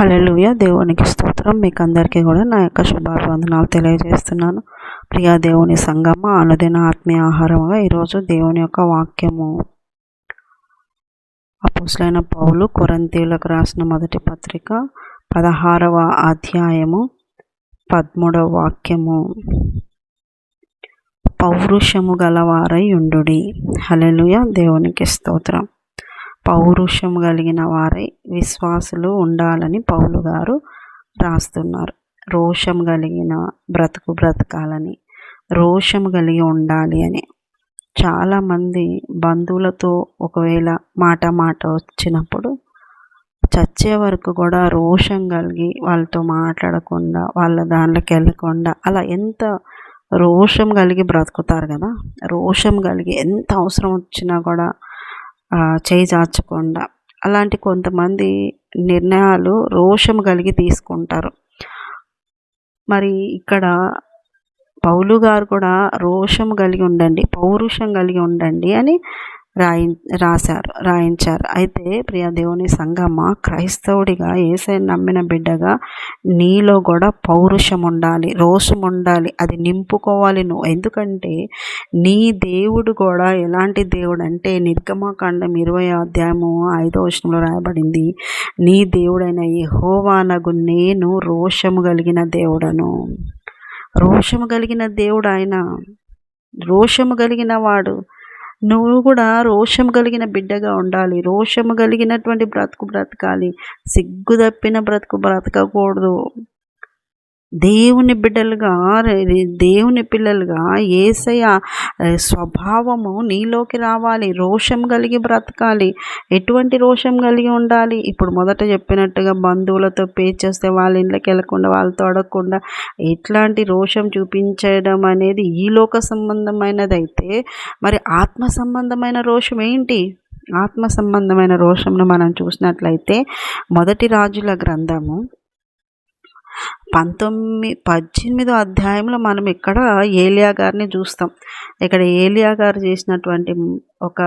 Hallelujah దేవునికి స్తోత్రం. మీకు అందరికీ కూడా నా యొక్క శుభాభివందనాలు తెలియజేస్తున్నాను. ప్రియా దేవుని సంగమ అనుదిన ఆత్మీయ ఆహారంగా ఈరోజు దేవుని యొక్క వాక్యము. అపుసులైన పౌలు కొరంతీలకు రాసిన మొదటి పత్రిక పదహారవ అధ్యాయము పదమూడవ వాక్యము. పౌరుషము గలవారై ఉండు హలలుయ దేవునికి స్తోత్రం. పౌరుషం కలిగిన వారై విశ్వాసులు ఉండాలని పౌలు గారు రాస్తున్నారు. రోషం కలిగిన బ్రతుకు బ్రతకాలని రోషం కలిగి ఉండాలి అని. చాలామంది బంధువులతో ఒకవేళ మాట మాట వచ్చినప్పుడు చచ్చే వరకు కూడా రోషం కలిగి వాళ్ళతో మాట్లాడకుండా వాళ్ళ దాంట్లోకి వెళ్ళకుండా అలా ఎంత రోషం కలిగి బ్రతుకుతారు కదా? రోషం కలిగి ఎంత అవసరం వచ్చినా కూడా చేయి చాచకుండా. అలాంటి కొంతమంది నిర్ణయాలు రోషం కలిగి తీసుకుంటారు. మరి ఇక్కడ పౌలు గారు కూడా రోషం కలిగి ఉండండి పౌరుషం కలిగి ఉండండి అని రాయి రాశారు రాయించారు. అయితే ప్రియ దేవుని సంగమ్మ క్రైస్తవుడిగా ఏసై నమ్మిన బిడ్డగా నీలో కూడా పౌరుషం ఉండాలి రోషం ఉండాలి అది నింపుకోవాలి నువ్వు. ఎందుకంటే నీ దేవుడు కూడా ఎలాంటి దేవుడు అంటే నిర్గమాకాండం ఇరవై అధ్యాయము ఐదో వచనంలో రాయబడింది నీ దేవుడైన యహోవానగు నేను రోషము కలిగిన దేవుడను. రోషము కలిగిన దేవుడు ఆయన. రోషము కలిగిన వాడు. నువ్వు కూడా రోషం కలిగిన బిడ్డగా ఉండాలి. రోషము కలిగినటువంటి బ్రతుకు బ్రతకాలి. సిగ్గు తప్పిన బ్రతుకు బ్రతకకూడదు. దేవుని బిడ్డలుగా దేవుని పిల్లలుగా ఏసయ స్వభావము నీలోకి రావాలి రోషం కలిగి బ్రతకాలి. ఎటువంటి రోషం కలిగి ఉండాలి? ఇప్పుడు మొదట చెప్పినట్టుగా బంధువులతో పే చేస్తే వాళ్ళ ఇంట్లోకి వెళ్ళకుండా వాళ్ళతో అడగకుండా ఎట్లాంటి రోషం చూపించడం అనేది ఈ లోక సంబంధమైనదైతే మరి ఆత్మ సంబంధమైన రోషం ఏంటి? ఆత్మ సంబంధమైన రోషంను మనం చూసినట్లయితే మొదటి రాజుల గ్రంథము పంతొమ్మిది పద్దెనిమిదో అధ్యాయంలో మనం ఇక్కడ ఏలియా గారిని చూస్తాం. ఇక్కడ ఏలియా గారు చేసినటువంటి ఒక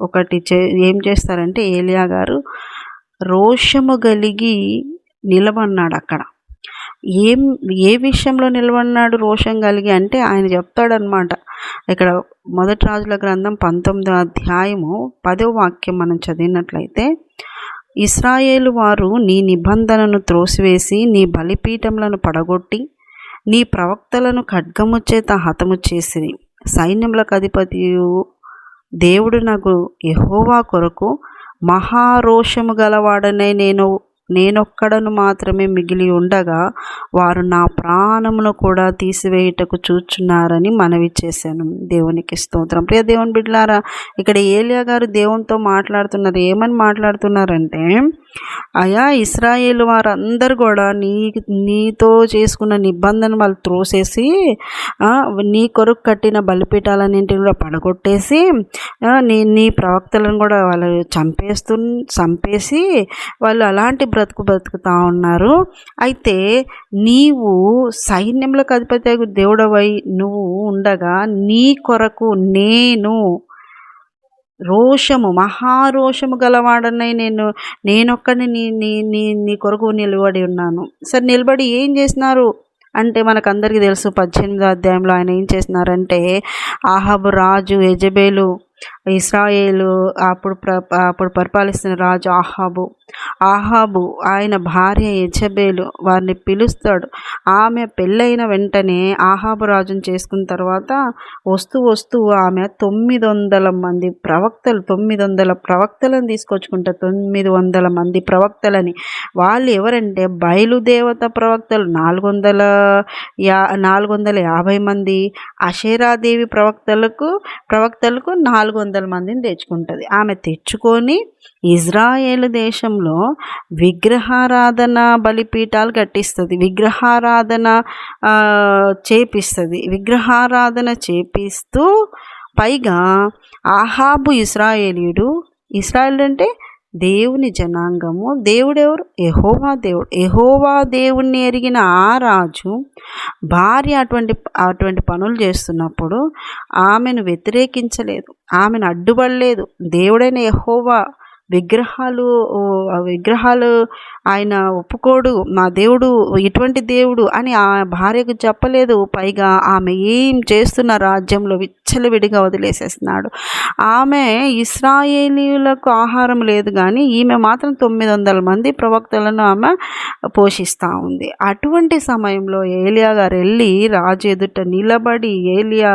ఒకటి చే ఏం చేస్తారంటే ఏలియా గారు రోషము కలిగి నిలబడినాడు అక్కడ. ఏం ఏ విషయంలో నిలబడినాడు రోషం కలిగి అంటే ఆయన చెప్తాడనమాట ఇక్కడ మొదటి రాజుల గ్రంథం పంతొమ్మిదో అధ్యాయము పదో వాక్యం మనం చదివినట్లయితే ఇస్రాయేలు వారు నీ నిబంధనను త్రోసివేసి నీ బలిపీఠములను పడగొట్టి నీ ప్రవక్తలను ఖడ్గము చేత హతము చేసి సైన్యములకు అధిపతియు దేవుడు నాకు యహోవా కొరకు మహారోషము గలవాడనే నేను నేనొక్కడను మాత్రమే మిగిలి ఉండగా వారు నా ప్రాణమును కూడా తీసివేయుటకు చూచున్నారని మనవి చేశాను. దేవునికి స్తోత్రం. ప్రియ దేవుని బిడ్లారా ఇక్కడ ఏలియా గారు దేవునితో మాట్లాడుతున్నారు. ఏమని మాట్లాడుతున్నారంటే అయా ఇస్రాయేల్ వారందరూ కూడా నీ నీతో చేసుకున్న నిబంధన వాళ్ళు త్రోసేసి నీ కొరకు కట్టిన బలిపీఠాలన్నింటిని కూడా పడగొట్టేసి నీ నీ ప్రవక్తలను కూడా వాళ్ళు చంపేస్తు చంపేసి వాళ్ళు అలాంటి బ్రతుకు బ్రతుకుతా ఉన్నారు. అయితే నీవు సైన్యములకు అధిపతి దేవుడవై నువ్వు ఉండగా నీ కొరకు నేను రోషము మహారోషము గలవాడనై నేను నేనొక్కడిని నీ నీ నీ నీ కొరకు నిలబడి ఉన్నాను. సరే నిలబడి ఏం చేసినారు? అంటే మనకు అందరికీ తెలుసు పద్దెనిమిదో అధ్యాయంలో ఆయన ఏం చేసినారంటే ఆహబు రాజు యజబేలు ఇస్రాయేలు అప్పుడు ప్ర అప్పుడు పరిపాలిస్తున్న రాజు ఆహాబు ఆహాబు ఆయన భార్య యజబేలు వారిని పిలుస్తాడు. ఆమె పెళ్ళైన వెంటనే ఆహాబు రాజును చేసుకున్న తర్వాత వస్తూ వస్తూ ఆమె తొమ్మిది వందల మంది ప్రవక్తలు తొమ్మిది వందల ప్రవక్తలను తీసుకొచ్చుకుంటారు తొమ్మిది వందల మంది ప్రవక్తలని. వాళ్ళు ఎవరంటే బయలుదేవత ప్రవక్తలు. నాలుగు వందల యా నాలుగు వందల యాభై మంది అషేరాదేవి ప్రవక్తలకు ప్రవక్తలకు నాలుగు వందల మందిని తెచ్చుకుంటుంది. ఆమె తెచ్చుకొని ఇజ్రాయేల్ దేశంలో విగ్రహారాధన బలిపీఠాలు కట్టిస్తుంది. విగ్రహారాధన చేపిస్తుంది. విగ్రహారాధన చేపిస్తూ పైగా ఆహాబు ఇస్రాయేలీయుడు ఇస్రాయేల్ అంటే దేవుని జనాంగము. దేవుడెవరు? ఎహోవా దేవుడు. ఎహోవా దేవుణ్ణి ఎరిగిన ఆ రాజు భార్య అటువంటి అటువంటి పనులు చేస్తున్నప్పుడు ఆమెను వ్యతిరేకించలేదు. ఆమెను అడ్డుపడలేదు. దేవుడైన ఎహోవా విగ్రహాలు విగ్రహాలు ఆయన ఒప్పుకోడు. మా దేవుడు ఇటువంటి దేవుడు అని ఆ భార్యకు చెప్పలేదు. పైగా ఆమె ఏం చేస్తున్న రాజ్యంలో విచ్చలవిడిగా వదిలేసేస్తున్నాడు. ఆమె ఇస్రాయేలీలకు ఆహారం లేదు కానీ ఈమె మాత్రం తొమ్మిది వందల మంది ప్రవక్తలను ఆమె పోషిస్తూ ఉంది. అటువంటి సమయంలో ఏలియా గారు వెళ్ళి రాజు ఎదుట నిలబడి ఏలియా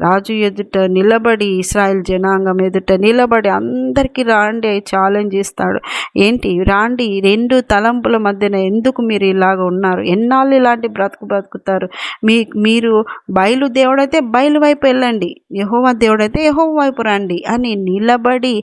రాజు ఎదుట నిలబడి ఇస్రాయల్ జనాంగం ఎదుట నిలబడి అందరికీ రాండి ఛాలెంజ్ ఇస్తాడు ఏంటి? రాండి రెండు తలంపుల మధ్యన ఎందుకు మీరు ఇలాగ ఉన్నారు? ఎన్నాళ్ళు ఇలాంటి బ్రతుకు బ్రతుకుతారు? మీ మీరు బయలు దేవుడైతే బయలు వైపు వెళ్ళండి. యహోవా దేవుడైతే యహోవ వైపు రండి అని నిలబడి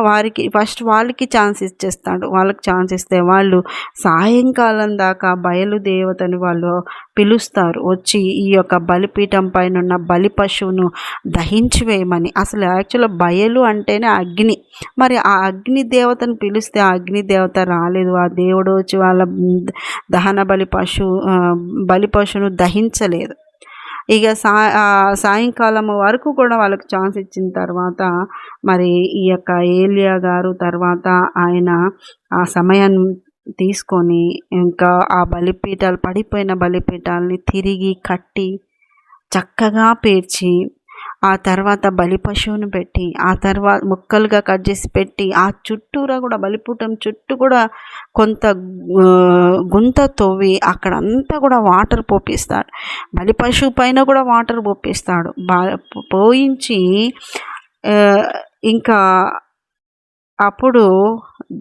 వారికి ఫస్ట్ వాళ్ళకి ఛాన్స్ ఇచ్చేస్తాడు. వాళ్ళకి ఛాన్స్ ఇస్తే వాళ్ళు సాయంకాలం దాకా బయలుదేవతని వాళ్ళు పిలుస్తారు. వచ్చి ఈ యొక్క బలిపీఠం పైన ఉన్న బలి పశువును దహించి వేయమని. అసలు యాక్చువల్గా బయలు అంటేనే అగ్ని. మరి ఆ అగ్ని దేవతను పిలిస్తే ఆ అగ్ని దేవత రాలేదు. ఆ దేవుడు వచ్చి వాళ్ళ దహన బలి పశువు బలి పశువును దహించలేదు. ఇక సా సాయంకాలం వరకు కూడా వాళ్ళకి ఛాన్స్ ఇచ్చిన తర్వాత మరి ఈ యొక్క ఏలియా గారు తర్వాత ఆయన ఆ సమయాన్ని తీసుకొని ఇంకా ఆ బలిపీఠాలు పడిపోయిన బలిపీఠాలని తిరిగి కట్టి చక్కగా పేర్చి ఆ తర్వాత బలి పశువును పెట్టి ఆ తర్వాత ముక్కలుగా కట్ చేసి పెట్టి ఆ చుట్టూరా కూడా బలిపూటం చుట్టూ కూడా కొంత గుంత తవ్వి అక్కడ అంతా కూడా వాటర్ పోపిస్తాడు. బలి పశువు పైన కూడా వాటర్ పోపిస్తాడు. బా పోయించి ఇంకా అప్పుడు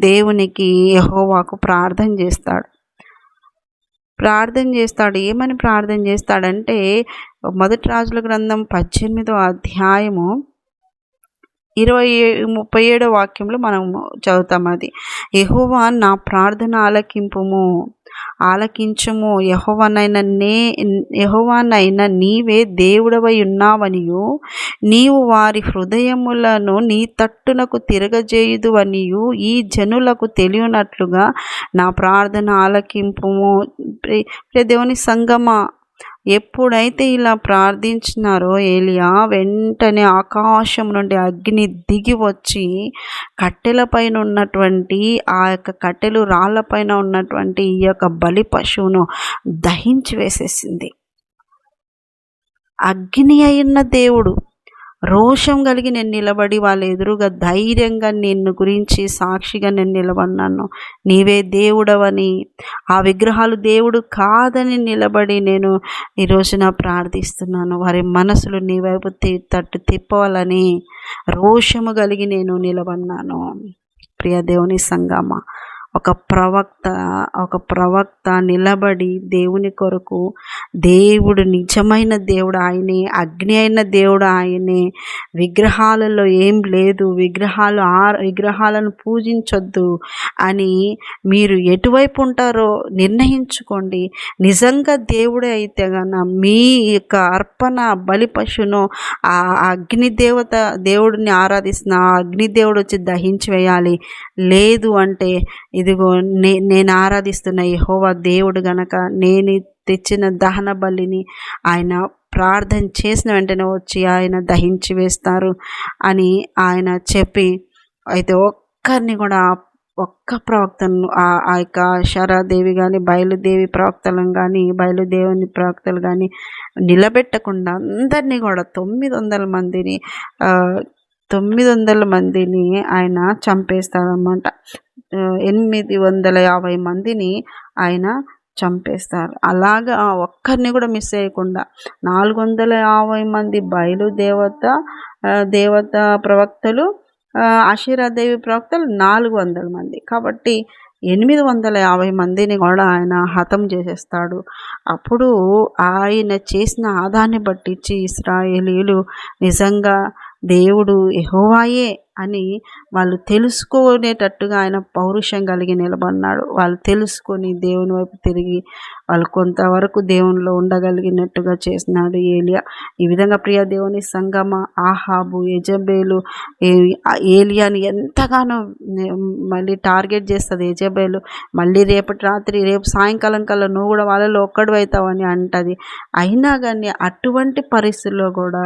దేవునికి యహోవాకు ప్రార్థన చేస్తాడు. ప్రార్థన చేస్తాడు. ఏమని ప్రార్థన చేస్తాడంటే మొదటి రాజుల గ్రంథం పద్దెనిమిదో అధ్యాయము ఇరవై ముప్పై ఏడో వాక్యంలో మనం చదువుతాం అది. యహోవా నా ప్రార్థన ఆలకింపుము ఆలకించము. యహోవనైనా నే యహోవానైనా నీవే దేవుడవై ఉన్నావనియు. నీవు వారి హృదయములను నీ తట్టునకు తిరగజేయుదు అనియు ఈ జనులకు తెలియనట్లుగా నా ప్రార్థన ఆలకింపుము. దేవుని సంగమ ఎప్పుడైతే ఇలా ప్రార్థించినారో ఏలియా వెంటనే ఆకాశం నుండి అగ్ని దిగి వచ్చి కట్టెలపైన ఉన్నటువంటి ఆ యొక్క కట్టెలు రాళ్ళపైన ఉన్నటువంటి ఈ యొక్క బలి పశువును దహించి వేసేసింది. అగ్ని అయిన దేవుడు రోషం కలిగి నేను నిలబడి వాళ్ళ ఎదురుగా ధైర్యంగా నిన్ను గురించి సాక్షిగా నేను నిలబడినాను. నీవే దేవుడవని ఆ విగ్రహాలు దేవుడు కాదని నిలబడి నేను ఈ ప్రార్థిస్తున్నాను. వారి మనసులు నీ వైపు తట్టు తిప్పవాలని రోషము కలిగి నేను నిలబడినాను. ప్రియ దేవుని సంగమ ఒక ప్రవక్త ఒక ప్రవక్త నిలబడి దేవుని కొరకు దేవుడు నిజమైన దేవుడు ఆయనే అగ్ని అయిన దేవుడు ఆయనే. విగ్రహాలలో ఏం లేదు విగ్రహాలు ఆ విగ్రహాలను పూజించొద్దు అని మీరు ఎటువైపు ఉంటారో నిర్ణయించుకోండి. నిజంగా దేవుడే అయితే గన మీ యొక్క అర్పణ బలి పశువును ఆ అగ్ని దేవత దేవుడిని ఆరాధిస్తున్న ఆ అగ్ని దేవుడు వచ్చి దహించి వేయాలి. లేదు అంటే ఇది ఇదిగో నే నేను ఆరాధిస్తున్న యహోవా దేవుడు గనక నేను తెచ్చిన దహన బలిని ఆయన ప్రార్థన చేసిన వెంటనే వచ్చి ఆయన దహించి వేస్తారు అని ఆయన చెప్పి అయితే ఒక్కరిని కూడా ఒక్క ప్రవక్తను ఆ యొక్క శరాదేవి కానీ బయలుదేవి ప్రవక్తలను కానీ బయలుదేవుని ప్రవక్తలు కానీ నిలబెట్టకుండా అందరినీ కూడా తొమ్మిది వందల మందిని తొమ్మిది వందల మందిని ఆయన చంపేస్తారన్నమాట. ఎనిమిది వందల యాభై మందిని ఆయన చంపేస్తారు. అలాగా ఒక్కరిని కూడా మిస్ చేయకుండా నాలుగు వందల యాభై మంది బయలుదేవత దేవత ప్రవక్తలు ఆశీరాదేవి ప్రవక్తలు నాలుగు వందల మంది. కాబట్టి ఎనిమిది వందల యాభై మందిని కూడా ఆయన హతం చేసేస్తాడు. అప్పుడు ఆయన చేసిన ఆదాన్ని బట్టించి ఇస్రాయేలీలు నిజంగా దేవుడు ఎహోవాయే అని వాళ్ళు తెలుసుకునేటట్టుగా ఆయన పౌరుషం కలిగి నిలబడినాడు. వాళ్ళు తెలుసుకొని దేవుని వైపు తిరిగి వాళ్ళు కొంతవరకు దేవునిలో ఉండగలిగినట్టుగా చేసినాడు ఏలియా. ఈ విధంగా ప్రియ దేవుని సంగమ ఆహాబు యజబేలు ఏలియాని ఎంతగానో మళ్ళీ టార్గెట్ చేస్తుంది. యజబేలు మళ్ళీ రేపటి రాత్రి రేపు సాయంకాలం కల్లా నువ్వు కూడా వాళ్ళలో ఒక్కడు అవుతావని అంటది. అయినా కానీ అటువంటి పరిస్థితుల్లో కూడా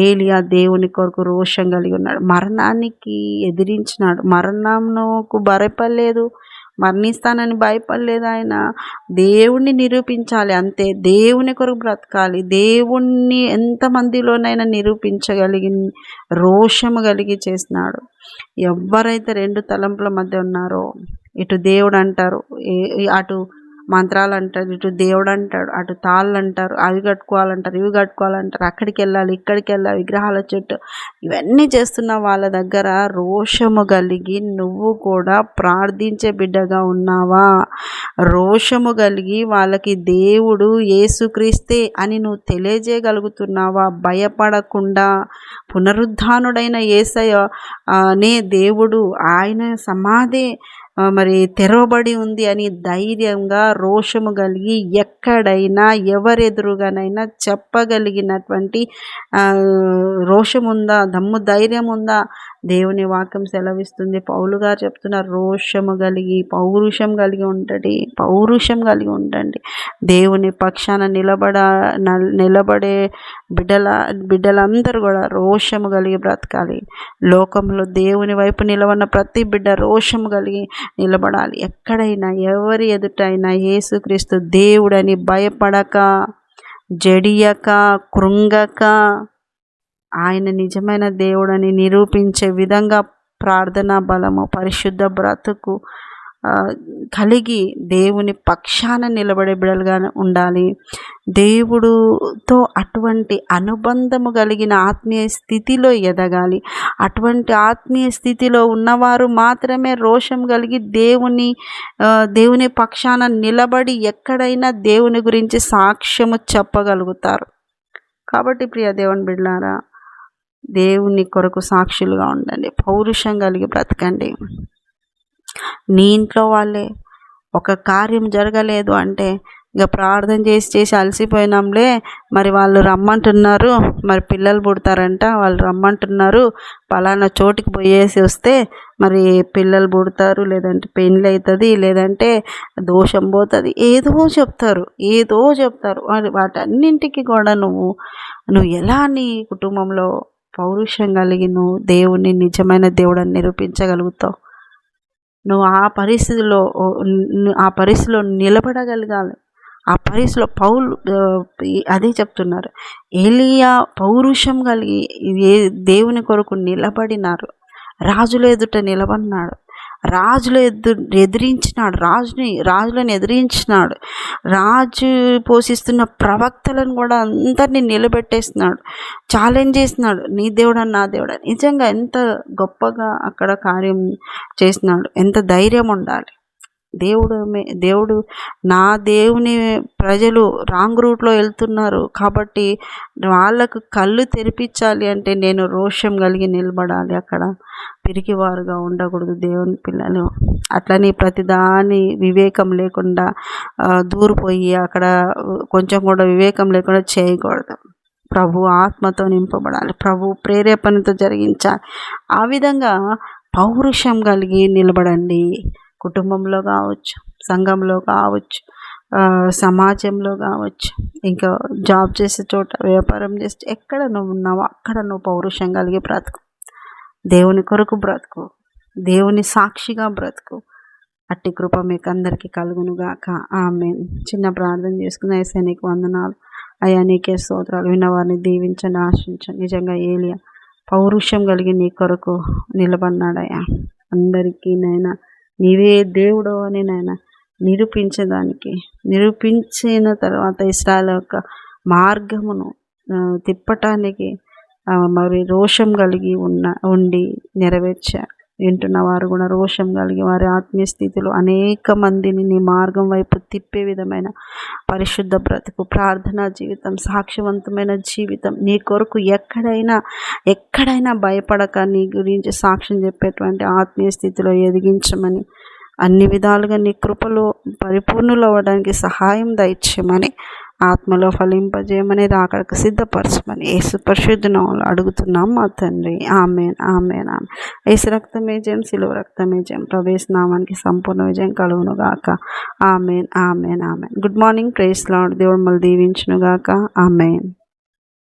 ఏలియా దేవుని కొరకు రోషం కలిగి ఉన్నాడు. మరణాన్ని మరణానికి ఎదిరించినాడు. మరణంకు భయపడలేదు. మరణిస్తానని భయపడలేదు ఆయన. దేవుణ్ణి నిరూపించాలి అంతే. దేవుని కొరకు బ్రతకాలి. దేవుణ్ణి ఎంతమందిలోనైనా నిరూపించగలిగి రోషము కలిగి చేసినాడు. ఎవరైతే రెండు తలంపుల మధ్య ఉన్నారో ఇటు దేవుడు అంటారు అటు మంత్రాలు అంటారు ఇటు దేవుడు అంటాడు అటు తాళ్ళు అంటారు అవి కట్టుకోవాలంటారు ఇవి కట్టుకోవాలంటారు అక్కడికి వెళ్ళాలి ఇక్కడికి వెళ్ళాలి విగ్రహాల చెట్టు. ఇవన్నీ చేస్తున్న వాళ్ళ దగ్గర రోషము కలిగి నువ్వు కూడా ప్రార్థించే బిడ్డగా ఉన్నావా? రోషము కలిగి వాళ్ళకి దేవుడు ఏసుక్రీస్తే అని నువ్వు తెలియజేయగలుగుతున్నావా? భయపడకుండా పునరుద్ధానుడైన ఏసయ నే దేవుడు ఆయన సమాధి మరి తెరవబడి ఉంది అని ధైర్యంగా రోషము కలిగి ఎక్కడైనా ఎవరెదురుగానైనా చెప్పగలిగినటువంటి రోషం ఉందా దమ్ము ధైర్యం ఉందా దేవుని వాక్యం సెలవిస్తుంది. పౌలు గారు చెప్తున్నారు రోషము కలిగి పౌరుషం కలిగి ఉండండి పౌరుషం కలిగి ఉండండి. దేవుని పక్షాన నిలబడ నిలబడే బిడ్డల బిడ్డలందరూ కూడా రోషము కలిగి బ్రతకాలి. లోకంలో దేవుని వైపు నిలబడిన ప్రతి బిడ్డ రోషము కలిగి నిలబడాలి. ఎక్కడైనా ఎవరి ఎదుటైనా యేసుక్రీస్తు దేవుడని భయపడక జడియక కృంగక ఆయన నిజమైన దేవుడని నిరూపించే విధంగా ప్రార్థన బలము పరిశుద్ధ బ్రతుకు కలిగి దేవుని పక్షాన నిలబడే బిడలుగా ఉండాలి. దేవుడుతో అటువంటి అనుబంధము కలిగిన ఆత్మీయ స్థితిలో ఎదగాలి. అటువంటి ఆత్మీయ స్థితిలో ఉన్నవారు మాత్రమే రోషం కలిగి దేవుని దేవుని పక్షాన నిలబడి ఎక్కడైనా దేవుని గురించి సాక్ష్యము చెప్పగలుగుతారు. కాబట్టి ప్రియ దేవుని బిడ్డారా దేవుని కొరకు సాక్షులుగా ఉండండి. పౌరుషం కలిగి బ్రతకండి. నీ ఇంట్లో వాళ్ళే ఒక కార్యం జరగలేదు అంటే ఇక ప్రార్థన చేసి చేసి అలసిపోయినాంలే. మరి వాళ్ళు రమ్మంటున్నారు మరి పిల్లలు పుడతారంట వాళ్ళు రమ్మంటున్నారు పలానా చోటికి పోయేసి వస్తే మరి పిల్లలు పుడతారు లేదంటే పెళ్ళి అవుతుంది లేదంటే దోషం పోతుంది. ఏదో చెప్తారు ఏదో చెప్తారు. వాటన్నింటికి కూడా నువ్వు నువ్వు ఎలా నీ కుటుంబంలో పౌరుషం కలిగి నువ్వు దేవుని నిజమైన దేవుడని నిరూపించగలుగుతావు. నువ్వు ఆ పరిస్థితిలో ఆ పరిస్థితిలో నిలబడగలగాలి. ఆ పరిస్థితిలో పౌలు అదే చెప్తున్నారు. ఏలియా పౌరుషం కలిగి ఏ దేవుని కొరకు నిలబడినారు? రాజుల ఎదుట నిలబడినాడు. రాజులు ఎదు ఎదిరించినాడు రాజుని రాజులను ఎదిరించినాడు. రాజు పోషిస్తున్న ప్రవక్తలను కూడా అందరినీ నిలబెట్టేస్తున్నాడు ఛాలెంజ్ చేసినాడు నీ దేవుడని నా దేవుడని. నిజంగా ఎంత గొప్పగా అక్కడ కార్యం చేసినాడు ఎంత ధైర్యం ఉండాలి. దేవుడు దేవుడు నా దేవుని ప్రజలు రాంగ్ రూట్లో వెళ్తున్నారు. కాబట్టి వాళ్ళకు కళ్ళు తెరిపించాలి అంటే నేను రోషం కలిగి నిలబడాలి అక్కడ. పిరికివారుగా ఉండకూడదు దేవుని పిల్లలు. అట్లని ప్రతిదాని వివేకం లేకుండా దూరిపోయి అక్కడ కొంచెం కూడా వివేకం లేకుండా చేయకూడదు. ప్రభు ఆత్మతో నింపబడాలి. ప్రభు ప్రేరేపణతో జరిగించాలి. ఆ విధంగా పౌరుషం కలిగి నిలబడండి. కుటుంబంలో కావచ్చు సంఘంలో కావచ్చు సమాజంలో కావచ్చు ఇంకా జాబ్ చేసే చోట వ్యాపారం చేస్తే ఎక్కడ నువ్వు ఉన్నావో అక్కడ నువ్వు పౌరుషం కలిగి బ్రతుకు. దేవుని కొరకు బ్రతుకు. దేవుని సాక్షిగా బ్రతుకు. అట్టి కృప మీకు అందరికీ కలుగునుగాక. ఆమె చిన్న ప్రార్థన చేసుకున్న ఎస్ఐ నీకు వందనాలు. అయ్యా నీకే స్తోత్రాలు. విన్నవారిని దీవించండి ఆశించండి. నిజంగా ఏలియా పౌరుషం కలిగి నీ కొరకు నిలబడినాడయ్యా అందరికీ నైనా నీవే దేవుడు అని నాయన నిరూపించడానికి నిరూపించిన తర్వాత ఇస్రాయల్ యొక్క మార్గమును తిప్పటానికి మరి రోషం కలిగి ఉన్న ఉండి నెరవేర్చారు వింటున్న వారు కూడా రోషం కలిగి వారి ఆత్మీయ స్థితిలో అనేక మందిని నీ మార్గం వైపు తిప్పే విధమైన పరిశుద్ధ బ్రతుకు ప్రార్థనా జీవితం సాక్ష్యవంతమైన జీవితం నీ కొరకు ఎక్కడైనా ఎక్కడైనా భయపడక నీ గురించి సాక్ష్యం చెప్పేటువంటి ఆత్మీయ స్థితిలో ఎదిగించమని అన్ని విధాలుగా నీ కృపలో పరిపూర్ణులు అవ్వడానికి సహాయం దయచేయమని ఆత్మలో ఫలింపజేయమని రాకడకు సిద్ధపరచమని యేసు పరిశుద్ధనంలో అడుగుతున్నాం మా తండ్రి. ఆమెన్ ఆమెన్ ఆమె యేసు రక్తమే జయం శిలువ రక్తమే జయం ప్రవేశనామానికి సంపూర్ణ విజయం కలుగును గాక amen amen amen. Good morning praise Lord దేవుడు మళ్ళీ దీవించును గాక ఆమెన్.